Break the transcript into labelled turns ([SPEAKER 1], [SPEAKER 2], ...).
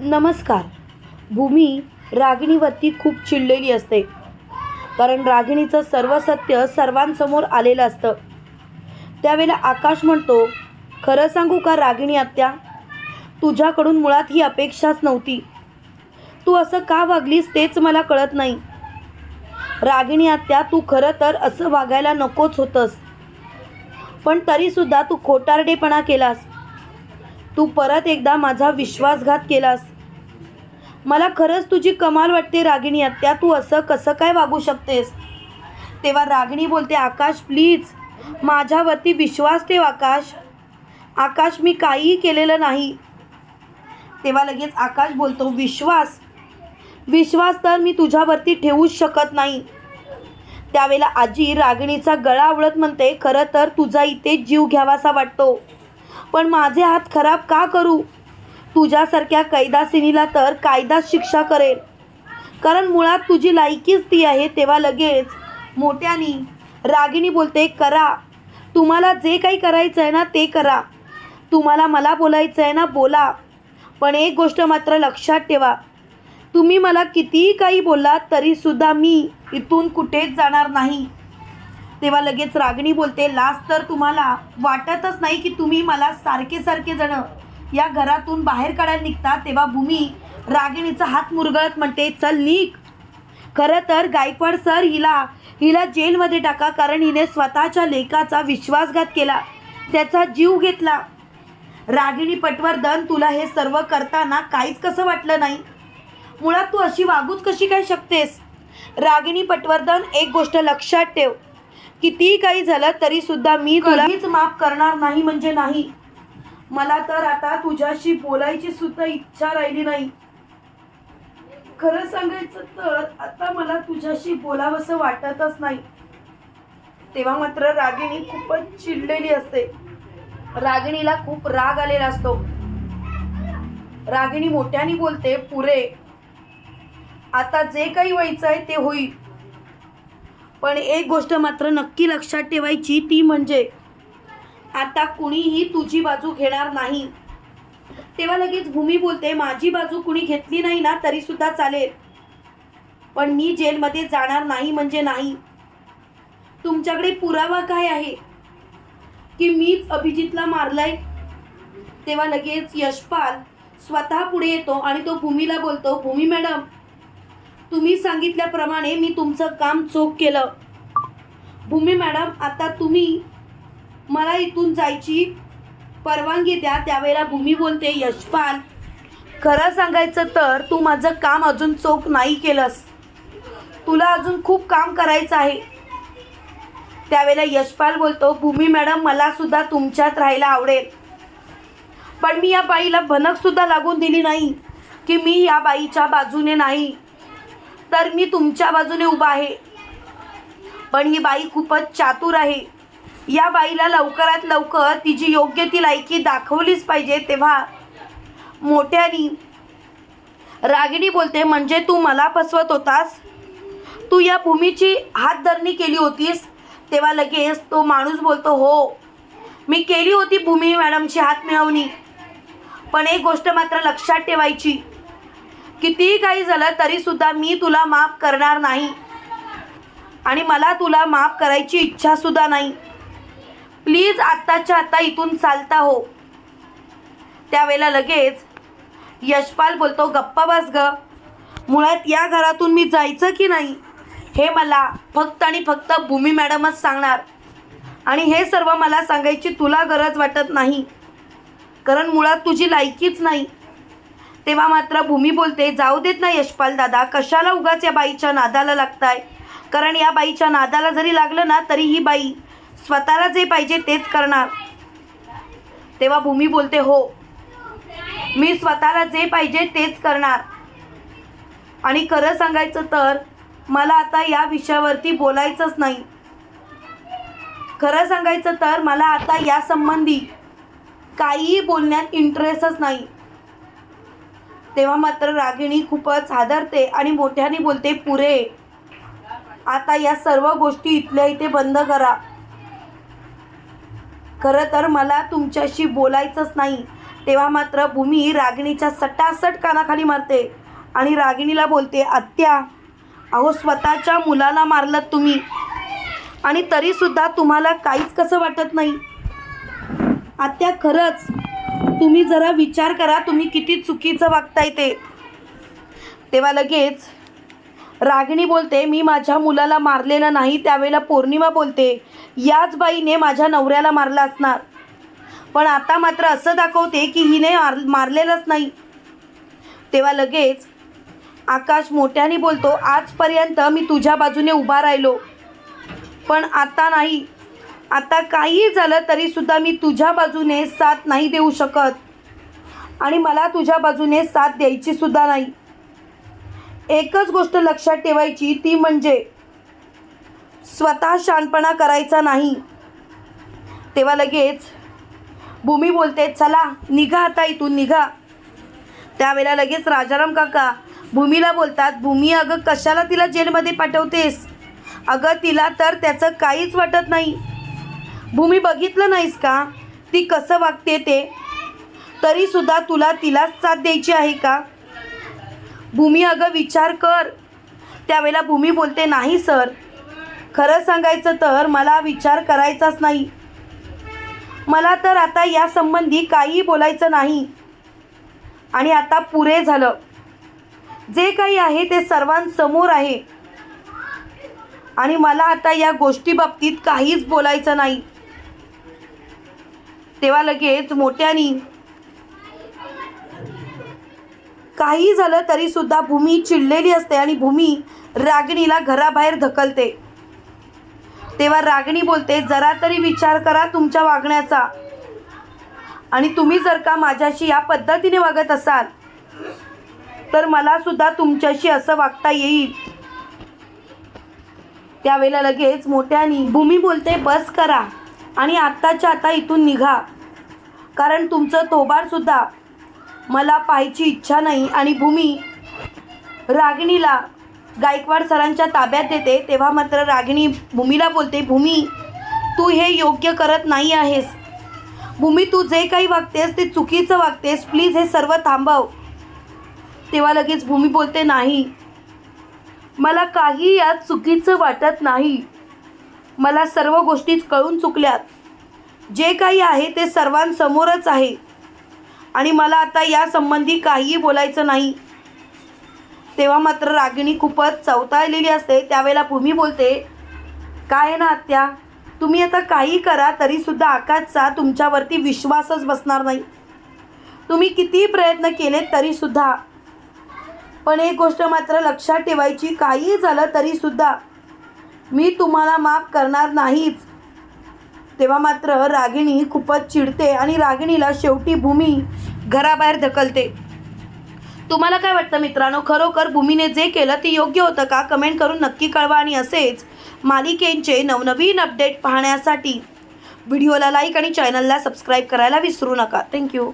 [SPEAKER 1] नमस्कार. भूमी रागिणीवरती खूप चिडलेली असते. कारण रागिणीचं सर्व सत्य सर्वांसमोर आलेलं असतं. त्यावेळेला आकाश म्हणतो खरं सांगू का रागिणी आत्या? तुझ्याकडून मुळात ही अपेक्षाच नव्हती. तू असं का वागलीस तेच मला कळत नाही. रागिणी आत्या तू खरं तर असं वागायला नकोच होतंस. पण तरीसुद्धा तू खोटारडेपणा केलास. तू परत एकदा माझा विश्वासघात केलास. मला खरंच तुझी कमाल वाटते रागिणी आत्या. तू असं कसं काय वागू शकतेस? तेव्हा रागिणी बोलते आकाश प्लीज माझ्यावरती विश्वास ठेव आकाश. आकाश मी काहीही केलेलं नाही. तेव्हा लगेच आकाश बोलतो विश्वास. विश्वास तर मी तुझ्यावरती ठेवूच शकत नाही. त्यावेळेला आजी रागिणीचा गळा आवळत म्हणते खरं तर तुझा इथे जीव घ्यावासा वाटतो. पण माझे हात खराब का करू? तुझ्यासारख्या कैदासिनीला तर कायदाच शिक्षा करेल. कारण मुळात तुझी लायकीच ती आहे तेव्हा लगेच. मोठ्यानी रागिणी बोलते करा. तुम्हाला जे काही करायचं आहे ना ते करा. तुम्हाला मला बोलायचं आहे ना बोला. पण एक गोष्ट मात्र लक्षात ठेवा. तुम्ही मला कितीही काही बोललात तरीसुद्धा मी इथून कुठेच जाणार नाही. तेव्हा लगेच रागिणी बोलते लास्ट तर तुम्हाला वाटतच नाही की तुम्ही मला सारखे सारखे जण या घरातून बाहेर काढायला निघता तेव्हा भूमी रागिणीचा हात मुरगळत म्हणते चल निघ. खरं तर गायकवाड सर हिला हिला जेलमध्ये टाका कारण हिने स्वतःच्या लेकाचा विश्वासघात केला त्याचा जीव घेतला. रागिणी पटवर्धन तुला हे सर्व करताना काहीच कसं वाटलं नाही? मुळात तू अशी वागूच कशी काय शकतेस? रागिणी पटवर्धन एक गोष्ट लक्षात ठेव. कितीही काही झालं तरी सुद्धा मी तुलाच माफ करणार नाही म्हणजे नाही. मला तर आता तुझ्याशी बोलायची सुद्धा इच्छा राहिली नाही. खरं सांगायचं तर आता मला तुझ्याशी बोलावंसं वाटतच नाही. तेव्हा मात्र रागिणी खूपच चिडलेली असते. रागिणीला खूप राग आलेला असतो. रागिणी मोठ्याने बोलते पुरे आता जे काही व्हायचं आहे ते होईल. पण एक गोष्ट मात्र नक्की लक्षात ठेवायची ती म्हणजे आता कुणीही तुझी बाजू घेणार नाही. तेव्हा लगेच भूमी बोलते माझी बाजू कुणी घेतली नाही ना तरी सुद्धा चालेल. पण मी जेलमध्ये जाणार नाही म्हणजे नाही. तुमच्याकडे पुरावा काय आहे? की मीच अभिजितला मारलाय? तेव्हा लगेच यशपाल स्वतः पुढे येतो आणि तो भूमीला बोलतो भूमी मॅडम तुम्ही सांगितल्याप्रमाणे मी तुमचं काम चोख केलं. भूमी मॅडम आता तुम्ही मला इथून जायची परवानगी द्या त्यावेळेला भूमी बोलते यशपाल खरं सांगायचं तर तू माझं काम अजून चोख नाही केलंस. तुला अजून खूप काम करायचं आहे. त्यावेळेला यशपाल बोलतो भूमी मॅडम मला सुद्धा तुमच्यात राहायला आवडेल. पण मी या बाईला भनकसुद्धा लागून दिली नाही की मी या बाईच्या बाजूने नाही. तर मी तुमच्या बाजूने उभा आहे. पण ही बाई खूपच चातुर आहे. या बाईला लवकरात लवकर तिची योग्य ती लायकी दाखवलीच पाहिजे तेव्हा. मोठ्यानी रागिणी बोलते म्हणजे तू मला फसवत होतास? तू या भूमीची हातधरणी केली होतीस? तेव्हा लगेच तो माणूस बोलतो हो मी केली होती भूमी मॅडमची हात मिळवणी पण एक गोष्ट मात्र लक्षात ठेवायची. कितीही काही झालं तरीसुद्धा मी तुला माफ करणार नाही. आणि मला तुला माफ करायची इच्छासुद्धा नाही. प्लीज आत्ताच्या आत्ता इथून चालता हो. त्यावेळेला लगेच यशपाल बोलतो गप्पा बस ग. मुळात या घरातून मी जायचं की नाही हे मला फक्त आणि फक्त भूमी मॅडमच सांगणार. आणि हे सर्व मला सांगायची तुला गरज वाटत नाही. कारण मुळात तुझी लायकीच नाही. तेव्हा मात्र भूमी बोलते जाऊ देत ना यशपाल दादा कशाला उगाच या बाईच्या नादाला लागताय? कारण या बाईच्या नादाला जरी लागलं ना तरी ही बाई स्वतःला जे पाहिजे तेच करणार. तेव्हा भूमी बोलते हो मी स्वतःला जे पाहिजे तेच करणार. आणि खरं सांगायचं तर मला आता या विषयावरती बोलायचंच नाही. खरं सांगायचं तर मला आता या संबंधी काहीही बोलण्यात इंटरेस्टच नाही. तेव्हा मात्र रागिणी खूपच हादरते आणि मोठ्याने बोलते पुरे आता या सर्व गोष्टी इथल्या इथे बंद करा. खरं तर मला तुमच्याशी बोलायचंच नाही. तेव्हा मात्र भूमी रागिणीच्या सटासट कानाखाली मारते आणि रागिणीला बोलते आत्या अहो स्वतःच्या मुलाला मारलं तुम्ही आणि तरीसुद्धा तुम्हाला काहीच कसं वाटत नाही. आत्या खरंच तुम्ही जरा विचार करा तुम्ही किती चुकीचं वागताय ते. तेव्हा लगेच रागिणी बोलते मी माझ्या मुलाला मारलेलं नाही त्यावेळेला पौर्णिमा बोलते. याच बाईने माझ्या नवऱ्याला मारला असणार. पण आता मात्र असं दाखवते की हिने मार मारलेलंच नाही. तेव्हा लगेच आकाश मोठ्याने बोलतो आजपर्यंत मी तुझ्या बाजूने उभा राहिलो. पण आता नाही. आता काही झालं तरीसुद्धा मी तुझ्या बाजूने साथ नाही देऊ शकत. आणि मला तुझ्या बाजूने साथ द्यायची सुद्धा नाही. एकच गोष्ट लक्षात ठेवायची ती म्हणजे स्वतः शानपणा करायचा नाही. तेव्हा लगेच भूमी बोलते चला निघा आता इथून निघा. त्यावेळेला लगेच राजाराम काका भूमीला बोलतात भूमी अगं कशाला तिला जेलमध्ये पाठवतेस? अगं तिला तर त्याचं काहीच वाटत नाही. भूमी बघितलं नाहीस का? ती कसं वागते ते? तरीसुद्धा तुला तिलाच साथ द्यायची आहे का? भूमी अगं विचार कर. त्यावेळेला भूमी बोलते नाही सर. खरं सांगायचं तर मला विचार करायचाच नाही. मला तर आता या संबंधी बोलायचं नाही. आणि आता पुरे झालं. जे काही आहे ते सर्वांसमोर आहे. आणि मला आता या गोष्टीबाबतीत काहीच बोलायचं नाही. तेव्हा लगेच मोठ्यानी काही झालं तरी सुद्धा भूमी चिडलेली असते आणि भूमी रागिणीला घराबाहेर धकलते तेव्हा रागिणी बोलते जरा तरी विचार करा तुमच्या वागण्याचा. आणि तुम्ही जर का माझ्याशी या पद्धतीने वागत असाल तर मला सुद्धा तुमच्याशी असं वागता येईल. त्यावेळेला लगेच मोठ्यानी भूमी बोलते बस करा. आणि आत्ताच्या आता इथून निघा. कारण तुमचं तोबारसुद्धा मला पाहायची इच्छा नाही आणि भूमी रागिणीला गायकवाड सरांच्या ताब्यात देते तेव्हा मात्र रागिणी भूमीला बोलते भूमी तू हे योग्य करत नाही आहेस. भूमी तू जे काही वागतेस ते चुकीचं वागतेस. प्लीज हे सर्व थांबव. तेव्हा लगेच भूमी बोलते नाही. मला काही यात चुकीचं वाटत नाही. मला सर्व गोष्टी कळून चुकल्यात. जे काही आहे ते सर्वांसमोरच आहे. आणि मला आता यासंबंधी काहीही बोलायचं नाही. तेव्हा मात्र रागिणी खूपच चवताळलेली असते. त्यावेळेला भूमी बोलते काय ना आत्या? तुम्ही आता काही करा तरीसुद्धा आकाशचा तुमच्यावरती विश्वासच बसणार नाही. तुम्ही कितीही प्रयत्न केले तरीसुद्धा. पण एक गोष्ट मात्र लक्षात ठेवायची काही झालं तरीसुद्धा. मी तुम्हाला माफ करणार नाहीच. तेव्हा मात्र रागिणी खूपच चिडते आणि रागिणीला शेवटी भूमी घराबाहेर ढकलते. तुम्हाला काय वाटतं मित्रांनो? खरोखर भूमीने जे केलं ते योग्य होतं का? कमेंट करून नक्की कळवा आणि असेच मालिकेंचे नवनवीन अपडेट पाहण्यासाठी व्हिडिओला लाईक आणि चॅनलला सबस्क्राईब करायला विसरू नका. थँक्यू.